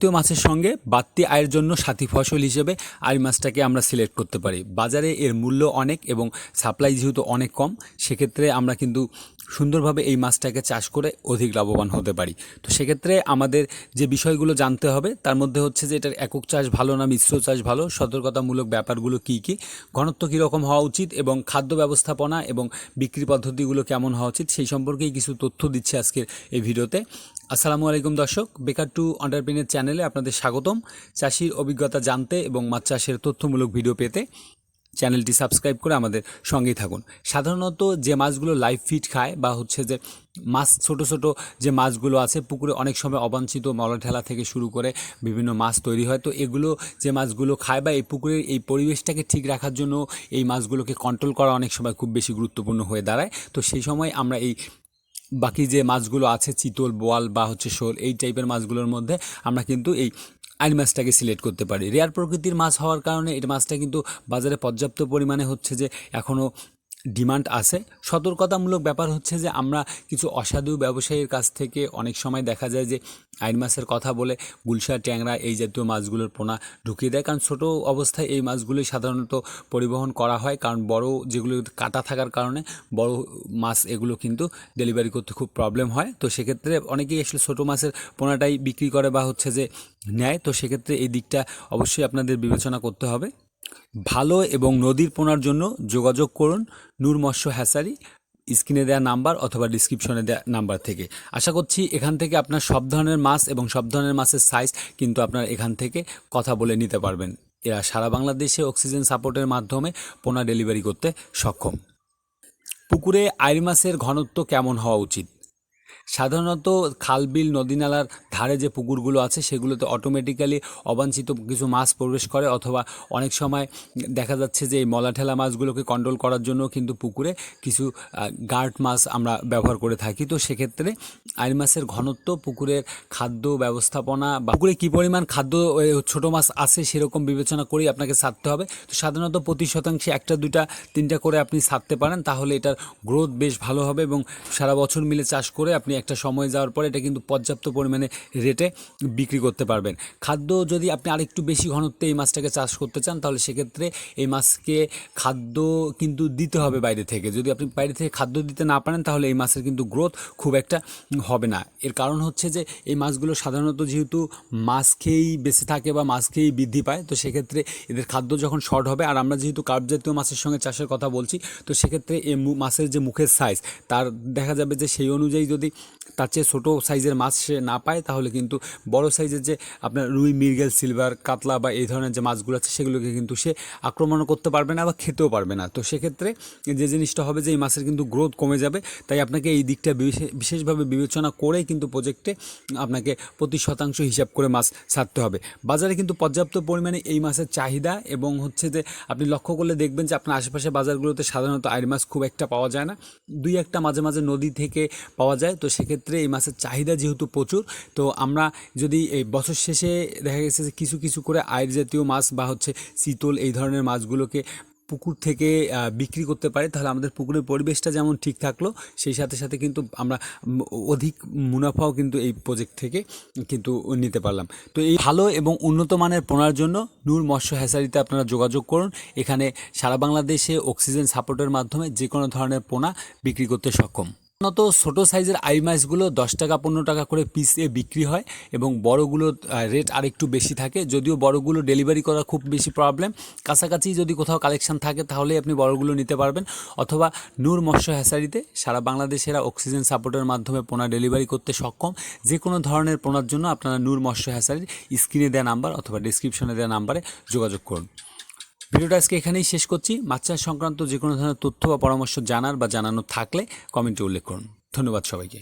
জাতীয় মাছের সঙ্গে বাড়তি আয়ের জন্য সাথী ফসল হিসেবে আই মাছটাকে আমরা সিলেক্ট করতে পারি। বাজারে এর মূল্য অনেক এবং সাপ্লাই যেহেতু অনেক কম, সেক্ষেত্রে আমরা কিন্তু সুন্দরভাবে এই মাছটাকে চাষ করে অধিক লাভবান হতে পারি। তো সেক্ষেত্রে আমাদের যে বিষয়গুলো জানতে হবে, তার মধ্যে হচ্ছে যে এটার একক চাষ ভালো না মিশ্র চাষ ভালো, সতর্কতামূলক ব্যাপারগুলো কী কী, ঘনত্ব কীরকম হওয়া উচিত এবং খাদ্য ব্যবস্থাপনা এবং বিক্রি পদ্ধতিগুলো কেমন হওয়া উচিত, সেই সম্পর্কেই কিছু তথ্য দিচ্ছে আজকের এই ভিডিওতে। আসসালামু আলাইকুম দর্শক, বেকার টু অন্টারপ্রিনের চ্যানেলে আপনাদের স্বাগতম। চাষির অভিজ্ঞতা জানতে এবং মাছ চাষের তথ্যমূলক ভিডিও পেতে চ্যানেলটি সাবস্ক্রাইব করে আমাদের সঙ্গেই থাকুন। সাধারণত যে মাছগুলো লাইভ ফিড খায় বা হচ্ছে যে মাছ, ছোট ছোট যে মাছগুলো আছে, পুকুরে অনেক সময় অবাঞ্ছিত মলাঠেলা থেকে শুরু করে বিভিন্ন মাছ তৈরি হয়। তো এগুলো যে মাছগুলো খায় বা এই পুকুরের এই পরিবেশটাকে ঠিক রাখার জন্য এই মাছগুলোকে কন্ট্রোল করা অনেক সময় খুব বেশি গুরুত্বপূর্ণ হয়ে দাঁড়ায়। তো সেই সময় আমরা এই বাকি যে মাছগুলো আছে, চিতল, বোয়াল বা হচ্ছে শোল, এই টাইপের মাছগুলোর মধ্যে আমরা কিন্তু এই আইন মাছটাকে সিলেক্ট করতে পারি। রেয়ার প্রকৃতির মাছ হওয়ার কারণে এই মাছটা কিন্তু বাজারে পর্যাপ্ত পরিমাণে হচ্ছে যে এখনও ডিমান্ড আছে। সতর্কতামূলক ব্যাপার হচ্ছে যে আমরা কিছু অসাধু ব্যবসায়ীর কাছ থেকে অনেক সময় দেখা যায় যে আইন মাছের কথা বলে গুলশা ট্যাংরা এই জাতীয় মাছগুলোর পোনা ঢুকিয়ে দেয়। কারণ ছোটো অবস্থায় এই মাছগুলোই সাধারণত পরিবহন করা হয়। কারণ বড় যেগুলো কাটা থাকার কারণে বড় মাছ এগুলো কিন্তু ডেলিভারি করতে খুব প্রবলেম হয়। তো সেক্ষেত্রে অনেকেই আসলে ছোটো মাছের পোনাটাই বিক্রি করে বা হচ্ছে যে নেয়। তো সেক্ষেত্রে এই দিকটা অবশ্যই আপনাদের বিবেচনা করতে হবে। ভালো এবং নদীর পোনার জন্য যোগাযোগ করুন নূর মৎস্য হ্যাসারি, স্ক্রিনে দেওয়া নাম্বার অথবা ডিসক্রিপশনে দেওয়া নাম্বার থেকে। আশা করছি এখান থেকে আপনার সব ধরনের মাছ এবং সব ধরনের মাছের সাইজ কিন্তু আপনার এখান থেকে কথা বলে নিতে পারবেন। এরা সারা বাংলাদেশে অক্সিজেন সাপোর্টের মাধ্যমে পোনা ডেলিভারি করতে সক্ষম। পুকুরে আইর মাছের ঘনত্ব কেমন হওয়া উচিত? সাধারণত খাল বিল নদী নালার ধারে যে পুকুরগুলো আছে, সেগুলোতে অটোমেটিক্যালি অবাঞ্ছিত কিছু মাছ প্রবেশ করে অথবা অনেক সময় দেখা যাচ্ছে যে এই মলাঠেলা মাছগুলোকে কন্ট্রোল করার জন্য কিন্তু পুকুরে কিছু গার্ড মাছ আমরা ব্যবহার করে থাকি। তো সেক্ষেত্রে আইন মাছের ঘনত্ব, পুকুরের খাদ্য ব্যবস্থাপনা বা পুকুরে কী পরিমাণ খাদ্য ছোট মাছ আছে সেরকম বিবেচনা করেই আপনাকে ছাড়তে হবে। তো সাধারণত প্রতি শতাংশে একটা, দুইটা, তিনটা করে আপনি ছাড়তে পারেন, তাহলে এটার গ্রোথ বেশ ভালো হবে এবং সারা বছর মিলে চাষ করে আপনি একটা সময় যাওয়ার পরে এটা কিন্তু পর্যাপ্ত পরিমাণে রেটে বিক্রি করতে পারবেন। খাদ্য যদি আপনি আরেকটু বেশি ঘনত্বে এই মাছটাকে চাষ করতে চান, তাহলে সেক্ষেত্রে এই মাছকে খাদ্য কিন্তু দিতে হবে বাইরে থেকে। যদি আপনি বাইরে থেকে খাদ্য দিতে না পারেন, তাহলে এই মাছের কিন্তু গ্রোথ খুব একটা হবে না। এর কারণ হচ্ছে যে, এই মাছগুলো সাধারণত যেহেতু মাছ খেয়েই বেঁচে থাকে বা মাছ খেয়েই বৃদ্ধি পায়, তো সেক্ষেত্রে এদের খাদ্য যখন শর্ট হবে, আর আমরা যেহেতু কার্প জাতীয় মাছের সঙ্গে চাষের কথা বলছি, তো সেক্ষেত্রে এই মাছের যে মুখের সাইজ তার দেখা যাবে যে সেই অনুযায়ী যদি তার চেয়ে ছোটো সাইজের মাছ সে না পায়, তাহলে কিন্তু বড় সাইজের যে আপনার রুই মির্গেল সিলভার, কাতলা বা এই ধরনের যে মাছগুলো আছে, সেগুলোকে কিন্তু সে আক্রমণ করতে পারবে না বা খেতেও পারবে না। তো সেক্ষেত্রে যে জিনিসটা হবে যে এই মাছের কিন্তু গ্রোথ কমে যাবে, তাই আপনাকে এই দিকটা বিশেষভাবে বিবেচনা করেই কিন্তু প্রজেক্টে আপনাকে প্রতি শতাংশ হিসাব করে মাছ ছাড়তে হবে। বাজারে কিন্তু পর্যাপ্ত পরিমাণে এই মাছের চাহিদা এবং হচ্ছে যে আপনি লক্ষ্য করলে দেখবেন যে আপনার আশেপাশে বাজারগুলোতে সাধারণত আইর মাছ খুব একটা পাওয়া যায় না। দুই একটা মাঝে মাঝে নদী থেকে পাওয়া যায়, তো সেক্ষেত্রে এই মাছের চাহিদা যেহেতু প্রচুর, তো আমরা যদি এই বছর শেষে দেখা গেছে যে কিছু কিছু করে আয়ের জাতীয় মাছ বা হচ্ছে চিতল এই ধরনের মাছগুলোকে পুকুর থেকে বিক্রি করতে পারি, তাহলে আমাদের পুকুরের পরিবেশটা যেমন ঠিক থাকল, সেই সাথে সাথে কিন্তু আমরা অধিক মুনাফাও কিন্তু এই প্রজেক্ট থেকে কিন্তু নিতে পারলাম। তো এই ভালো এবং উন্নত মানের পোনার জন্য নূর মৎস্য হ্যাসারিতে আপনারা যোগাযোগ করুন। এখানে সারা বাংলাদেশে অক্সিজেন সাপোর্টের মাধ্যমে যে কোনো ধরনের পোনা বিক্রি করতে সক্ষম। সাধারণত ছোটো সাইজের আই মাছগুলো দশ টাকা, পনেরো টাকা করে পিসে বিক্রি হয় এবং বড়গুলোর রেট আরেকটু বেশি থাকে। যদিও বড়গুলো ডেলিভারি করা খুব বেশি প্রবলেম কাছাকাছি যদি কোথাও কালেকশন থাকে তাহলেই আপনি বড়গুলো নিতে পারবেন। অথবা নূর মৎস্য হ্যাসারিতে সারা বাংলাদেশেরা অক্সিজেন সাপোর্টের মাধ্যমে পোনা ডেলিভারি করতে সক্ষম। যে কোনো ধরনের পোনার জন্য আপনারা নূর মৎস্য হ্যাসারির স্ক্রিনে দেওয়া নাম্বার অথবা ডিসক্রিপশনে দেওয়া নাম্বারে যোগাযোগ করুন। ভিডিওটা আজকে এখানেই শেষ করছি। মাছ সংক্রান্ত যে কোনো ধরনের তথ্য বা পরামর্শ জানার বা জানানো থাকলে কমেন্টে উল্লেখ করুন। ধন্যবাদ সবাইকে।